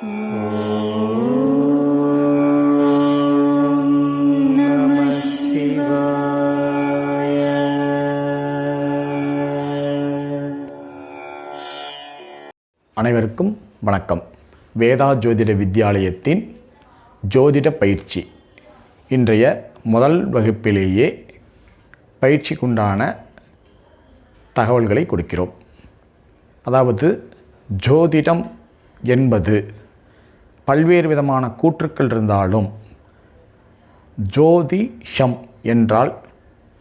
அனைவருக்கும் வணக்கம். வேதா ஜோதிட வித்யாலயத்தின் ஜோதிட பயிற்சி. இன்றைய முதல் வகுப்பிலேயே பயிற்சிக்குண்டான தகவல்களை கொடுக்கிறோம். அதாவது ஜோதிடம் என்பது பல்வேறு விதமான கூற்றுக்கள் இருந்தாலும் ஜோதிஷம் என்றால்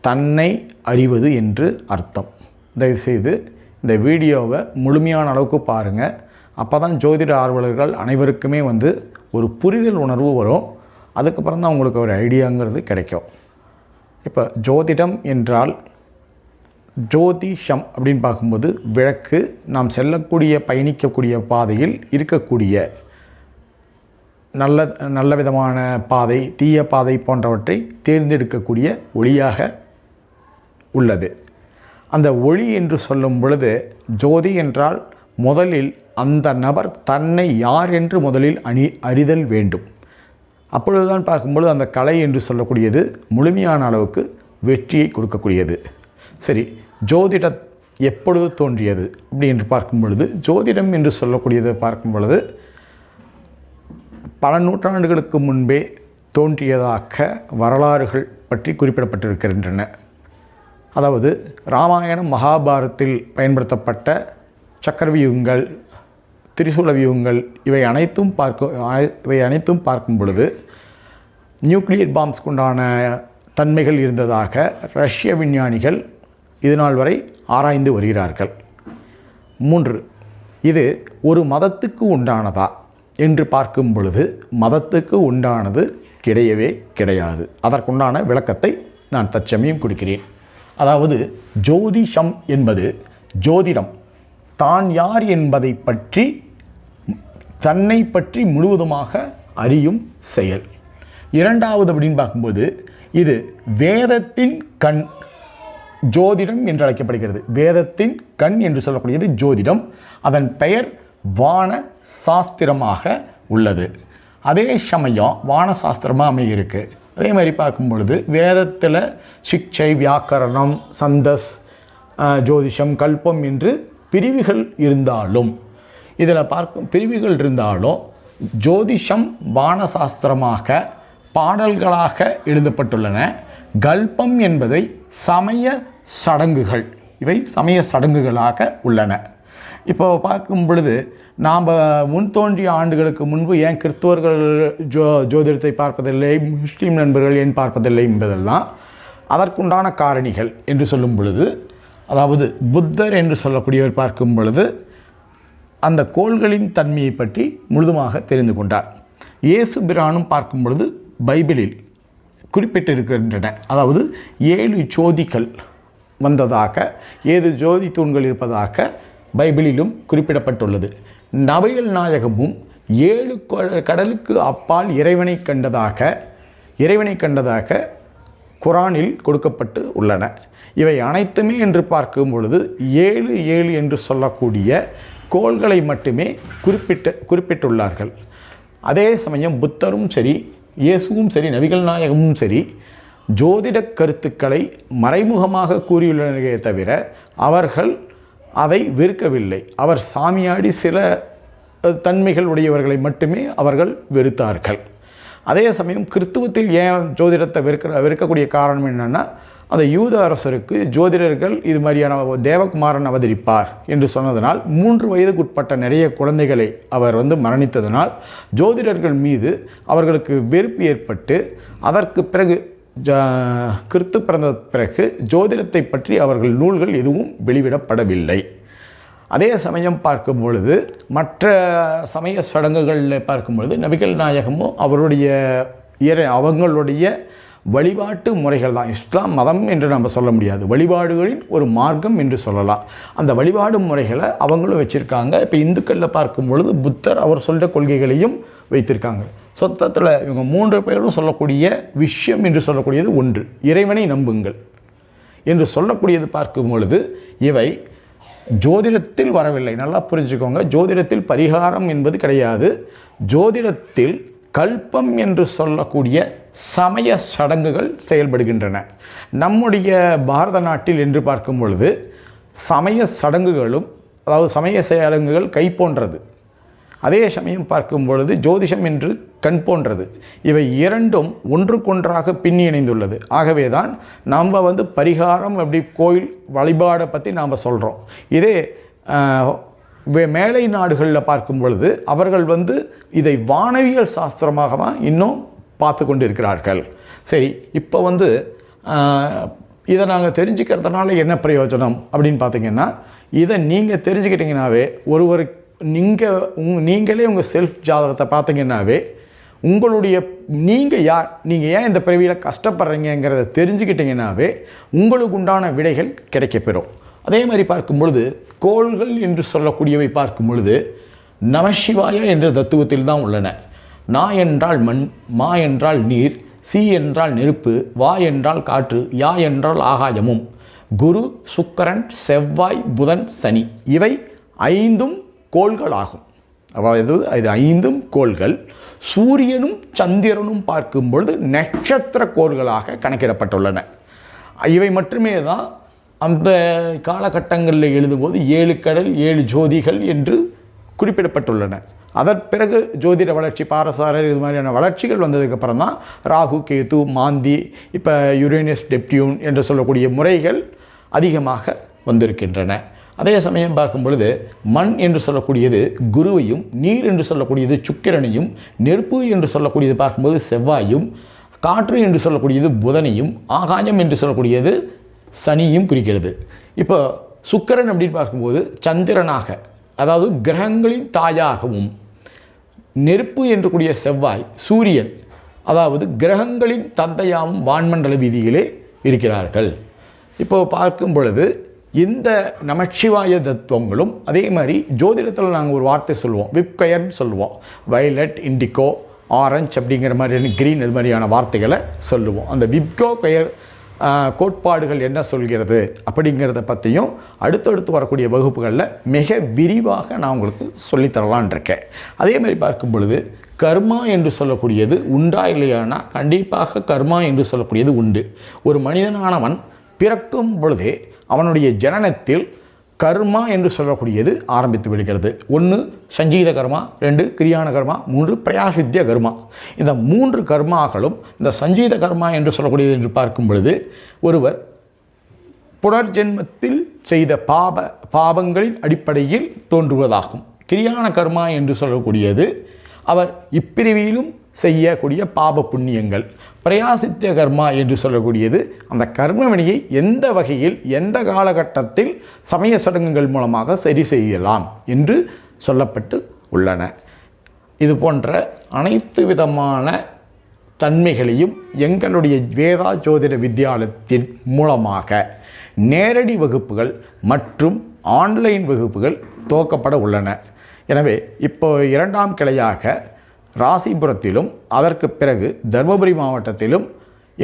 தன்னை அறிவது என்று அர்த்தம். தயவுசெய்து இந்த வீடியோவை முழுமையான அளவுக்கு பாருங்கள் அப்போ தான் ஜோதிட ஆர்வலர்கள் அனைவருக்குமே வந்து ஒரு புரிதல் உணர்வு வரும். அதுக்கப்புறம் தான் உங்களுக்கு ஒரு ஐடியாங்கிறது கிடைக்கும். இப்போ ஜோதிடம் என்றால் ஜோதிஷம் அப்படின்னு பார்க்கும்போது விளக்கு நாம் செல்லக்கூடிய பயணிக்கக்கூடிய பாதையில் இருக்கக்கூடிய நல்ல நல்ல விதமான பாதை தீய பாதை போன்றவற்றை தேர்ந்தெடுக்கக்கூடிய ஒளியாக உள்ளது. அந்த ஒளி என்று சொல்லும் பொழுது ஜோதி என்றால் முதலில் அந்த நபர் தன்னை யார் என்று முதலில் அணி அறிதல் வேண்டும். அப்பொழுதுதான் பார்க்கும்பொழுது அந்த கலை என்று சொல்லக்கூடியது முழுமையான அளவுக்கு வெற்றியை கொடுக்கக்கூடியது. சரி ஜோதிட எப்பொழுது தோன்றியது அப்படி என்று பார்க்கும் பொழுது ஜோதிடம் என்று சொல்லக்கூடியது பார்க்கும் பொழுது பல நூற்றாண்டுகளுக்கு முன்பே தோன்றியதாக வரலாறுகள் பற்றி குறிப்பிடப்பட்டிருக்கின்றன. அதாவது ராமாயணம் மகாபாரத்தில் பயன்படுத்தப்பட்ட சக்கரவியூகங்கள் திரிசூல வியூகங்கள் இவை அனைத்தும் பார்க்க இவை அனைத்தும் பார்க்கும் பொழுது நியூக்ளியர் பாம்ஸ்க்கு உண்டான தன்மைகள் இருந்ததாக ரஷ்ய விஞ்ஞானிகள் இதுநாள் வரை ஆராய்ந்து வருகிறார்கள். மூன்று இது ஒரு மதத்துக்கு உண்டானதா? என்று பார்க்கும் பொழுது மதத்துக்கு உண்டானது கிடையவே கிடையாது. அதற்குண்டான விளக்கத்தை நான் தற்சமயம் கொடுக்கிறேன். அதாவது ஜோதிஷம் என்பது ஜோதிடம். தான் யார் என்பதை பற்றி தன்னை பற்றி முழுவதுமாக அறியும் செயல். இரண்டாவது அப்படின்னு பார்க்கும்போது இது வேதத்தின் கண் ஜோதிடம் என்று அழைக்கப்படுகிறது வேதத்தின் கண் என்று சொல்லக்கூடியது ஜோதிடம். அதன் பெயர் வான சாஸ்திரமாக உள்ளது. அதே சமயம் வான சாஸ்திரமாக அமையிருக்கு. அதே மாதிரி பார்க்கும் பொழுது வேதத்தில் சிக்ஷை வியாக்கரணம் சந்தஸ் ஜோதிஷம் கல்பம் என்று பிரிவுகள் இருந்தாலும் இதில் பார்க்கும் பிரிவுகள் இருந்தாலும் ஜோதிஷம் வானசாஸ்திரமாக பாடல்களாக எழுதப்பட்டுள்ளன. கல்பம் என்பதை சமய சடங்குகள் இவை சமய சடங்குகளாக உள்ளன. இப்போ பார்க்கும் பொழுது நாம் முன் தோன்றிய ஆண்டுகளுக்கு முன்பு ஏன் கிறிஸ்துவர்கள் ஜோ ஜோதிடத்தை பார்ப்பதில்லை முஸ்லீம் நண்பர்கள் ஏன் பார்ப்பதில்லை என்பதெல்லாம் அதற்குண்டான காரணிகள் என்று சொல்லும் பொழுது அதாவது புத்தர் என்று சொல்லக்கூடியவர் பார்க்கும் பொழுது அந்த கோள்களின் தன்மையை பற்றி முழுதுமாக தெரிந்து கொண்டார். இயேசு பிரானும் பார்க்கும் பொழுது பைபிளில் குறிப்பிட்டிருக்கின்றன. அதாவது ஏழு ஜோதிகள் வந்ததாக ஏழு ஜோதி தூண்கள் இருப்பதாக பைபிளிலும் குறிப்பிடப்பட்டுள்ளது. நபிகள் நாயகமும் ஏழு கடலுக்கு அப்பால் இறைவனை கண்டதாக இறைவனை கண்டதாக குரானில் கொடுக்கப்பட்டு உள்ளன. இவை அனைத்துமே என்று பார்க்கும் பொழுது ஏழு ஏழு என்று சொல்லக்கூடிய கோள்களை மட்டுமே குறிப்பிட்ட குறிப்பிட்டுள்ளார்கள். அதே சமயம் புத்தரும் சரி இயேசுவும் சரி நபிகள் நாயகமும் சரி ஜோதிட கருத்துக்களை மறைமுகமாக கூறியுள்ளனரே தவிர அவர்கள் அதை வெறுக்கவில்லை. அவர் சாமியாடி சில தன்மைகள் உடையவர்களை மட்டுமே அவர்கள் வெறுத்தார்கள். அதே சமயம் கிறித்துவத்தில் ஏன் ஜோதிடத்தை வெறுக்கிற வெறுக்கக்கூடிய காரணம் என்னென்னா அந்த யூத அரசருக்கு ஜோதிடர்கள் இது மாதிரியான தேவகுமாரன் அவதரிப்பார் என்று சொன்னதனால் மூன்று வயதுக்குட்பட்ட நிறைய குழந்தைகளை அவர் வந்து மரணித்ததனால் ஜோதிடர்கள் மீது அவர்களுக்கு வெறுப்பு ஏற்பட்டு அதற்கு பிறகு கிறித்து பிறந்த பிறகு ஜோதிடத்தை பற்றி அவர்கள் நூல்கள் எதுவும் வெளிவிடப்படவில்லை. அதே சமயம் பார்க்கும் பொழுது மற்ற சமய சடங்குகளில் பார்க்கும் பொழுது நபிகள் நாயகமும் அவருடைய இறை அவங்களுடைய வழிபாட்டு முறைகள் தான். இஸ்லாம் மதம் என்று நம்ம சொல்ல முடியாது. வழிபாடுகளின் ஒரு மார்க்கம் என்று சொல்லலாம். அந்த வழிபாடு முறைகளை அவங்களும் வச்சுருக்காங்க. இப்போ இந்துக்களில் பார்க்கும் பொழுது புத்தர் அவர் சொல்கிற கொள்கைகளையும் வைத்திருக்காங்க. சொத்தத்தில் இவங்க மூன்று பேரும் சொல்லக்கூடிய விஷயம் என்று சொல்லக்கூடியது ஒன்று. இறைவனை நம்புங்கள். என்று சொல்லக்கூடியது பார்க்கும் பொழுது இவை ஜோதிடத்தில் வரவில்லை. நல்லா புரிஞ்சுக்கோங்க. ஜோதிடத்தில் பரிகாரம் என்பது கிடையாது. ஜோதிடத்தில் கல்பம் என்று சொல்லக்கூடிய சமய சடங்குகள் செயல்படுகின்றன. நம்முடைய பாரத நாட்டில் என்று பார்க்கும் பொழுது சமய சடங்குகளும் அதாவது சமய சடங்குகள் கை போன்றது. அதே சமயம் பார்க்கும் பொழுது ஜோதிஷம் என்று கண் போன்றது. இவை இரண்டும் ஒன்றுக்கொன்றாக பின்னி இணைந்துள்ளது. ஆகவே தான் நாம் வந்து பரிகாரம் அப்படி கோயில் வழிபாடை பற்றி நாம் சொல்கிறோம் இதே வே- மேலை நாடுகளில் பார்க்கும் பொழுது அவர்கள் வந்து இதை வானவியல் சாஸ்திரமாக தான் இன்னும் பார்த்து கொண்டு இருக்கிறார்கள் சரி இப்போ வந்து இதை நாங்கள் தெரிஞ்சுக்கிறதுனால என்ன பிரயோஜனம் அப்படின்னு பார்த்தீங்கன்னா இதை நீங்கள் தெரிஞ்சுக்கிட்டிங்கனாவே ஒருவருக்கு நீங்கள் உங் நீங்களே உங்கள் செல்ஃப் ஜாதகத்தை பார்த்தீங்கன்னாவே உங்களுடைய நீங்கள் யார் நீங்கள் ஏன் இந்த பிறவியில் கஷ்டப்படுறீங்கிறத தெரிஞ்சுக்கிட்டீங்கன்னாவே உங்களுக்கு உண்டான விடைகள் கிடைக்கப்பெறும். அதே மாதிரி பார்க்கும் பொழுது கோள்கள் என்று சொல்லக்கூடியவை பார்க்கும் பொழுது நமசிவாய என்ற தத்துவத்தில் தான் உள்ளன. நா என்றால் மண் மா என்றால் நீர் சி என்றால் நெருப்பு வா என்றால் காற்று யா என்றால் ஆகாயமும். குரு சுக்கரன் செவ்வாய் புதன் சனி இவை ஐந்தும் கோள்கள் ஆகும் அதாவது இது ஐந்தும் கோள்கள். சூரியனும் சந்திரனும் பார்க்கும் பொழுது நட்சத்திர கோள்களாக கணக்கிடப்பட்டுள்ளன. இவை மட்டுமே தான் அந்த காலகட்டங்களில் எழுதும்போது ஏழு கடல் ஏழு ஜோதிகள் என்று குறிப்பிடப்பட்டுள்ளன. அதன் பிறகு ஜோதிட வளர்ச்சி பாரசாரர் இது மாதிரியான வளர்ச்சிகள் வந்ததுக்கப்புறம் தான் ராகு கேது மாந்தி இப்போ யுரேனியஸ் டெப்டியூன் என்று சொல்லக்கூடிய முறைகள் அதிகமாக வந்திருக்கின்றன. அதே சமயம் பார்க்கும் பொழுது மண் என்று சொல்லக்கூடியது குருவையும் நீர் என்று சொல்லக்கூடியது சுக்கிரனையும் நெருப்பு என்று சொல்லக்கூடியது பார்க்கும்போது செவ்வாயும் காற்று என்று சொல்லக்கூடியது புதனையும் ஆகாயம் என்று சொல்லக்கூடியது சனியும் குறிக்கிறது. இப்போ சுக்கிரன் அப்படின்னு பார்க்கும்போது சந்திரனாக அதாவது கிரகங்களின் தாயாகவும் நெருப்பு என்று கூடிய செவ்வாய் சூரியன் அதாவது கிரகங்களின் தந்தையாகவும் வான்மண்டல வீதியிலே இருக்கிறார்கள். இப்போ பார்க்கும் பொழுது இந்த நமச்சிவாய தத்துவங்களும் அதே மாதிரி ஜோதிடத்தில் நாங்கள் ஒரு வார்த்தை சொல்லுவோம். விப்கயர்னு சொல்லுவோம். வயலட் இண்டிகோ ஆரஞ்ச் அப்படிங்கிற மாதிரியான க்ரீன் இது மாதிரியான வார்த்தைகளை சொல்லுவோம். அந்த விப்கோ கயர் கோட்பாடுகள் என்ன சொல்கிறது அப்படிங்கிறத பற்றியும் அடுத்தடுத்து வரக்கூடிய வகுப்புகளில் மிக விரிவாக நான் உங்களுக்கு சொல்லித்தரலான் இருக்கேன். அதே மாதிரி பார்க்கும் பொழுது கர்மா என்று சொல்லக்கூடியது உண்டா இல்லையானா கண்டிப்பாக கர்மா என்று சொல்லக்கூடியது உண்டு. ஒரு மனிதனானவன் பிறக்கும் பொழுதே அவனுடைய ஜனனத்தில் கர்மா என்று சொல்லக்கூடியது ஆரம்பித்து விடுகிறது. ஒன்று சஞ்சீத கர்மா. ரெண்டு கிரியான கர்மா. மூன்று பிரயாசித்திய கர்மா. இந்த மூன்று கர்மாக்களும் இந்த சஞ்சீத கர்மா என்று சொல்லக்கூடியது என்று பார்க்கும் பொழுது ஒருவர் புனர்ஜென்மத்தில் செய்த பாப பாவங்களின் அடிப்படையில் தோன்றுவதாகும். கிரியான கர்மா என்று சொல்லக்கூடியது அவர் இப்பிரிவியிலும் செய்யக்கூடிய பாப புண்ணியங்கள். பிரயாசித்த கர்மா என்று சொல்லக்கூடியது. அந்த கர்மவினியை எந்த வகையில் எந்த காலகட்டத்தில் சமய சடங்குகள் மூலமாக சரி செய்யலாம் என்று சொல்லப்பட்டு உள்ளன. இது போன்ற அனைத்து விதமான தன்மைகளையும் எங்களுடைய வேதா ஜோதிட வித்தியாலயத்தின் மூலமாக நேரடி வகுப்புகள் மற்றும் ஆன்லைன் வகுப்புகள் துவக்கப்பட உள்ளன. எனவே இப்போ இரண்டாம் கிளையாக ராசிபுரத்திலும் அதற்கு பிறகு தருமபுரி மாவட்டத்திலும்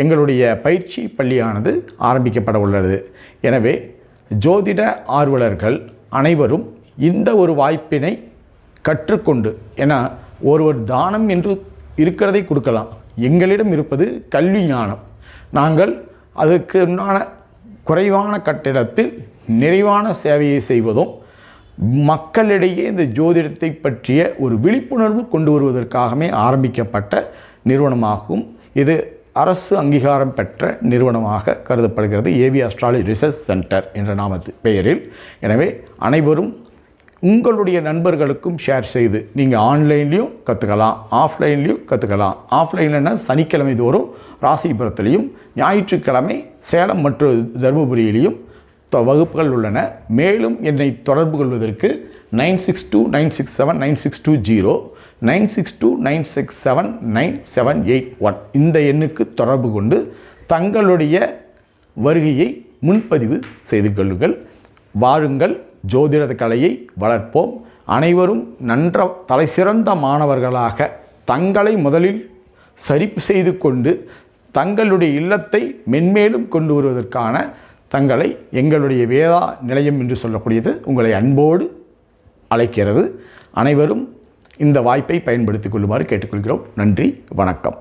எங்களுடைய பயிற்சி பள்ளியானது ஆரம்பிக்கப்பட உள்ளது. எனவே ஜோதிட ஆர்வலர்கள் அனைவரும் இந்த ஒரு வாய்ப்பினை கற்றுக்கொண்டு ஏன்னா ஒருவர் தானம் என்று இருக்கிறதை கொடுக்கலாம். எங்களிடம் இருப்பது கல்வி ஞானம். நாங்கள் அதுக்கு உண்டான குறைவான கட்டிடத்தில் நிறைவான சேவையை செய்வதும் மக்களிடையே இந்த ஜோதிடத்தை பற்றிய ஒரு விழிப்புணர்வு கொண்டு வருவதற்காகவே ஆரம்பிக்கப்பட்ட நிறுவனமாகும். இது அரசு அங்கீகாரம் பெற்ற நிறுவனமாக கருதப்படுகிறது. ஏவி அஸ்ட்ராலஜி ரிசர்ச் சென்டர் என்ற நாமத்து பெயரில். எனவே அனைவரும் உங்களுடைய நண்பர்களுக்கும் ஷேர் செய்து நீங்கள் ஆன்லைன்லேயும் கற்றுக்கலாம் ஆஃப்லைன்லேயும் கற்றுக்கலாம் ஆஃப்லைன்லன்னா சனிக்கிழமை தோறும் ராசிபுரத்துலேயும் ஞாயிற்றுக்கிழமை சேலம் மற்றும் தருமபுரியிலையும் வகுப்புகள் உள்ளன. மேலும் என்னை தொடர்பு கொள்வதற்கு nine six two nine six seven nine six two zero nine six two nine six seven nine seven eight one இந்த எண்ணுக்கு தொடர்பு கொண்டு தங்களுடைய வருகையை முன்பதிவு செய்து கொள்ளுங்கள். வாழுங்கள். ஜோதிட கலையை வளர்ப்போம். அனைவரும் நன்ற தலைசிறந்த மாணவர்களாக தங்களை முதலில் சரி செய்து கொண்டு தங்களுடைய இல்லத்தை மென்மேலும் கொண்டு வருவதற்கான தங்களை எங்களுடைய வேதா நிலையம் என்று சொல்லக்கூடியது உங்களை அன்போடு அழைக்கிறது. அனைவரும் இந்த வாய்ப்பை பயன்படுத்திக் கொள்ளுமாறு கேட்டுக்கொள்கிறோம். நன்றி வணக்கம்.